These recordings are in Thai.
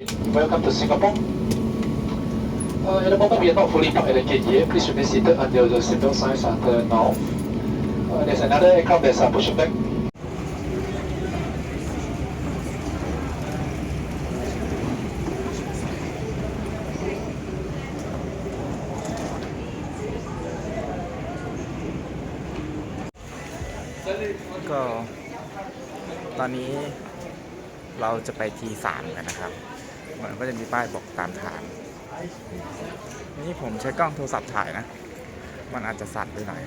Welcome to Singapore. Uh, at the moment, we are not fully parked at the gate yet. Please remain seated until the seatbelt signs are turned off. Uh, there's another aircraft that's uh, pushing back. ก็ตอนนี้เราจะไปทีสามกันนะครับ มันก็จะมีป้ายบอกตามทางนี่ผมใช้กล้องโทรศัพท์ถ่ายนะ มันอาจจะสั่นไปหน่อย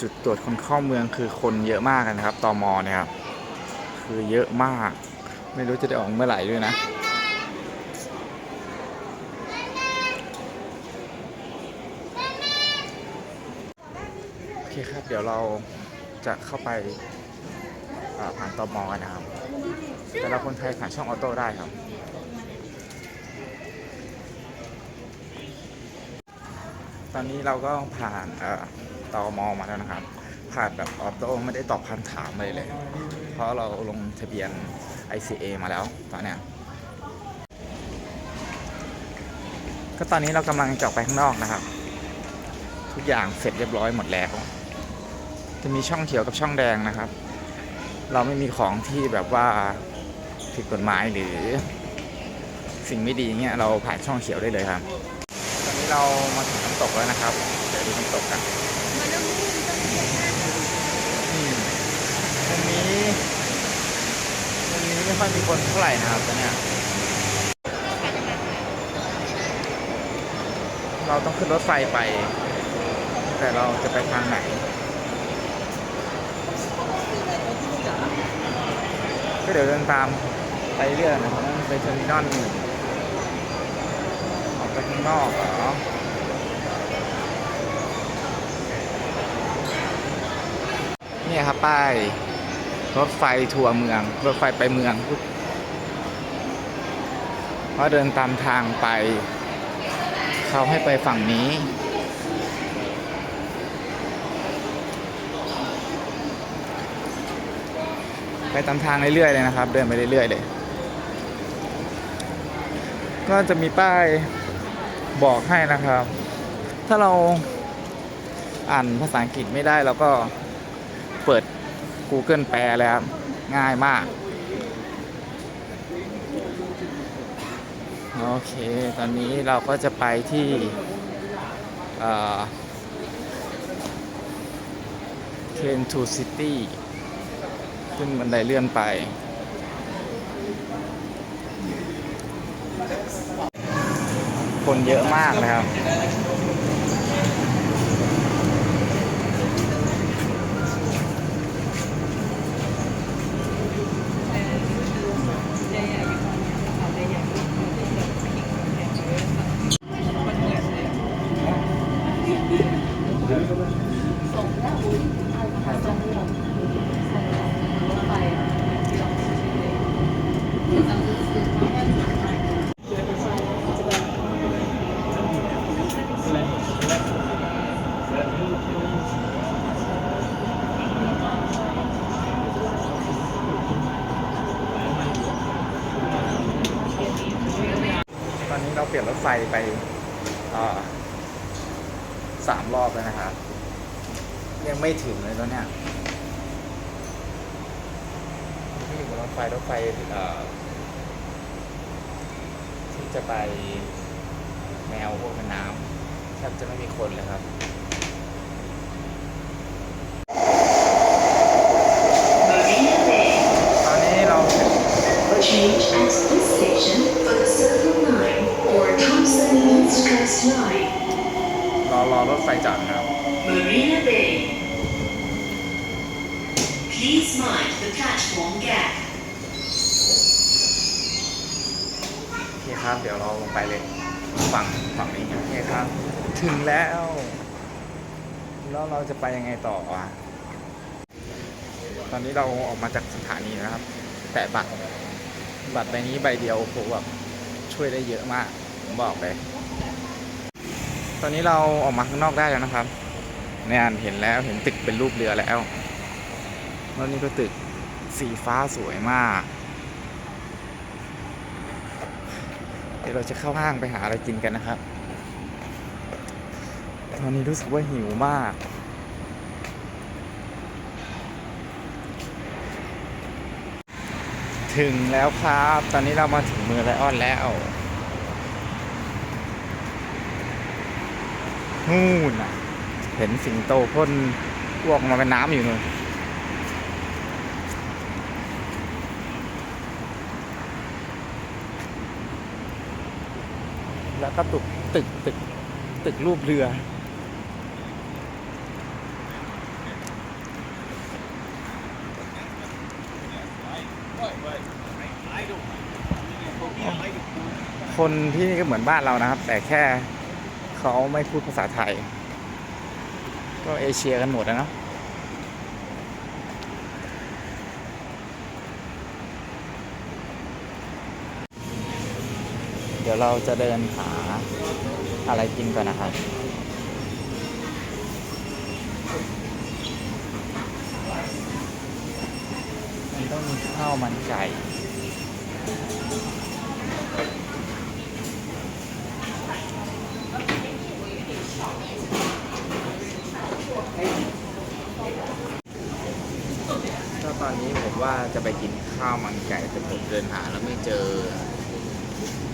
จุดตรวจคนเข้าเมืองคือคนเยอะมากนะครับตอมอเนี่ยครับ คือเยอะมาก ไม่รู้จะได้ออกเมื่อไหร่ด้วยนะโอเคครับ เดี๋ยวเราจะเข้าไปาผ่านตอมอกันนะครับ แต่เราคนไทยผ่านช่องออโต้ได้ครับตอนนี้เราก็ผ่านตอมอมาแล้วนะครับ ผ่านแบบออโต้ไม่ได้ตอบคำถามเลยเลย ราะเราลงทะเบียน ICA มาแล้วตอนเนี้ยก็ตอนนี้เรากำลังจะออกไปข้างนอกนะครับ ทุกอย่างเสร็จเรียบร้อยหมดแล้ว จะมีช่องเขียวกับช่องแดงนะครับ เราไม่มีของที่แบบว่าผิดกฎหมายหรือสิ่งไม่ดีเงี้ยเราผ่านช่องเขียวได้เลยครับ ตอนนี้เรามาถึงน้ำตกแล้วนะครับ เดี๋ยวดูน้ำตกกันอืมตรงนี้ตรงนี้ ไม่ค่อยมีคนเท่าไหร่นะครับตอนเนี้ยเราต้องขึ้นรถไฟไป แต่เราจะไปทางไหน ก็เดี๋ยวเดินตามไปเรื่อยนะครับไปเทอร์มินอลออกไปข้างนอกเหรอเนี่ยครับป้าย รถไฟทัวร์เมือง รถไฟไปเมืองเพราะเดินตามทางไป เขาให้ไปฝั่งนี้ ไปตามทางเรื่อยๆเลยนะครับ เดินไปเรื่อยๆเลย ก็จะมีป้ายบอกให้นะครับ ถ้าเราอ่านภาษาอังกฤษไม่ได้เราก็เปิด Google แปลเลยครับ ง่ายมาก โอเค ตอนนี้เราก็จะไปที่เคนทูซิตี้ขึ้นบันไดเลื่อนไป คนเยอะมากนะครับ เราเปลี่ยนรถไฟไปเอ่อสามรอบแล้วนะครับ ยังไม่ถึงเลยตอนเนี้ยที่อยู่บนรถไฟรถไฟเอ่อที่จะไปแนวพวกแม่น้ำแทบจะไม่มีคนเลยครับ Marina Bay. ตอนนี้เราถึง Change at this station Express Line. รอรอรถไฟจอดนะครับ Marina Bay. Please mind the platform gap. โอเคครับ เดี๋ยวเราลงไปเลยฝั่งฝั่งนี้โอเคครับ ถึงแล้ว แล้วเราจะไปยังไงต่ออะ ตอนนี้เราออกมาจากสถานีนะครับแปะบัตร บัตรใบนี้ใบเดียวโอ้โหแบบช่วยได้เยอะมาก ผมบอกเลย ตอนนี้เราออกมาข้างนอกได้แล้วนะครับเนี่ยเห็นแล้วเห็นตึกเป็นรูปเรือแล้วแล้วนี่ก็ตึกสีฟ้าสวยมาก เดี๋ยวเราจะเข้าห้างไปหาอะไรกินกันนะครับ ตอนนี้รู้สึกว่าหิวมาก ถึงแล้วครับ ตอนนี้เรามาถึงเมืองไลออนแล้ว นู่นน่ะ เห็นสิงโตพ่นอ้วกออกมาเป็นน้ำอยู่นู่นแล้วก็ตึกตึกตึกตึกรูปเรือ คนที่นี่ก็เหมือนบ้านเรานะครับ แต่แค่ เขาไม่พูดภาษาไทย ก็เอเชียกันหมดนะเนาะเดี๋ยวเราจะเดินหาอะไรกินก่อนนะครับมันต้องมีข้าวมันไก่ตอนนี้ผม ว่าจะไปกินข้าวมันไก่แต่ผมเดินหาแล้วไม่เจอ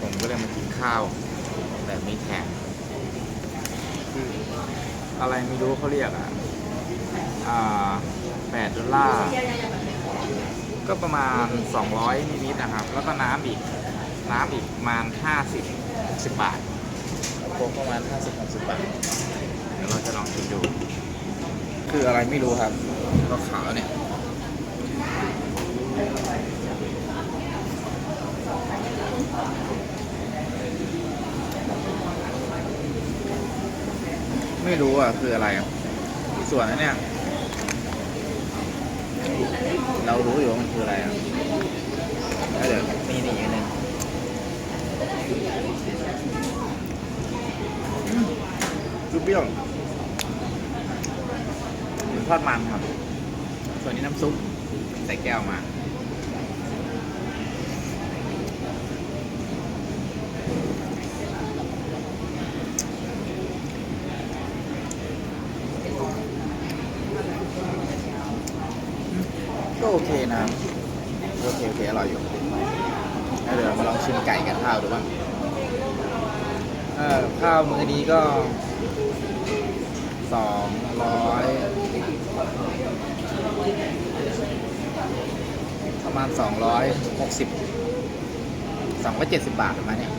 ผมก็เลยมากินข้าวแบบนี้แทนคืออะไรไม่รู้เขาเรียกอะอ่าแปดดอลลาร์ก็ประมาณ 200นิดๆนะครับ แล้วก็น้ำอีก น้ำอีกประมาณ 50 60บาทโค้กประมาณ 50 60บาท เดี๋ยวเราจะลองกินดู คืออะไรไม่รู้ครับก็ขาวเนี่ย ไม่รู้อะ คืออะไรอะส่วนนั้นเนี่ย เรารู้อยู่ว่ามันคืออะไรอะเดี๋ยวมีนี่อีกนหนึ่งอืมคือเปี้ยวเหมือนทอดมันครับ ส่วนนี้น้ำซุปใส่แก้วมา โอเคนะโอเคโอเคอร่อยอยู่แล้วเดี๋ยวเรามาลองชิมไก่กับข้าวดูบ้างเออข้าวมื้อนี้ก็สองร้อยประมาณสองร้อยหกสิบสองร้อยเจ็ดสิบบาทประมาณเนี้ย